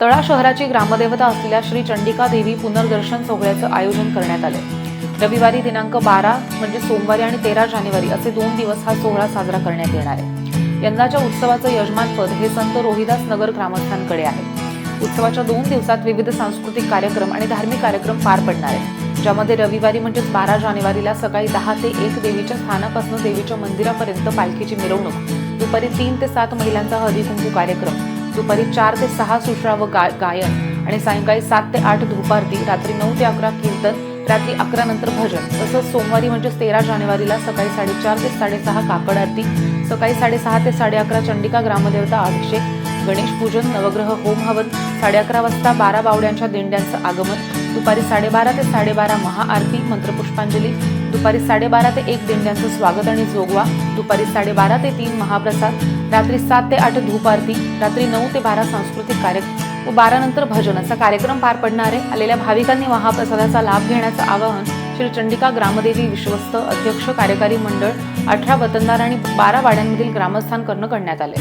तळा शहराची ग्रामदेवता असलेल्या श्री चंडिका देवी पुनर्दर्शन सोहळ्याचं आयोजन करण्यात आले रविवारी दिनांक बारा म्हणजे सोमवारी आणि तेरा जानेवारी असे दोन दिवस हा सोहळा साजरा करण्यात येणार आहे. यंदाच्या उत्सवाचं यजमानपद हे संत रोहिदास नगर ग्रामस्थांकडे आहे. उत्सवाच्या दोन दिवसात विविध सांस्कृतिक कार्यक्रम आणि धार्मिक कार्यक्रम पार पडणार आहेत. ज्यामध्ये रविवारी म्हणजेच बारा जानेवारीला सकाळी दहा ते एक देवीच्या स्थानापासून देवीच्या मंदिरापर्यंत पालखीची मिरवणूक दुपारी तीन ते सात महिलांचा हळदी कुंकू कार्यक्रम दुपारी चार ते सहा सुश्राव गा गायन आणि सायंकाळी सात ते आठ धूपारती रात्री नऊ ते अकरा कीर्तन रात्री अकरा नंतर भजन. तसंच सोमवारी म्हणजेच तेरा जानेवारीला सकाळी साडेचार ते साडेसहा काकड आरती सकाळी साडेसहा ते साडे अकरा चंडिका ग्रामदेवता अभिषेक गणेश पूजन नवग्रह होम हवन साडे अकरा वाजता बारा बावड्यांच्या दिंड्यांचं आगमन दुपारी साडेबारा ते साडेबारा महाआरती मंत्रपुष्पांजली दुपारी साडेबारा ते एक दिंड्यांचं स्वागत आणि जोगवा. दुपारी साडेबारा ते तीन महाप्रसाद. रात्री सात ते आठ धूप आरती. रात्री नऊ ते बारा सांस्कृतिक कार्यक्रम. व बारा नंतर भजन. असा कार्यक्रम पार पडणार आहे. आलेल्या भाविकांनी महाप्रसादाचा लाभ घेण्याचं आवाहन श्री चंडिका ग्रामदेवी विश्वस्त अध्यक्ष कार्यकारी मंडळ अठरा वतनदार आणि बारा वाड्यांमधील ग्रामस्थांकडनं करण्यात आले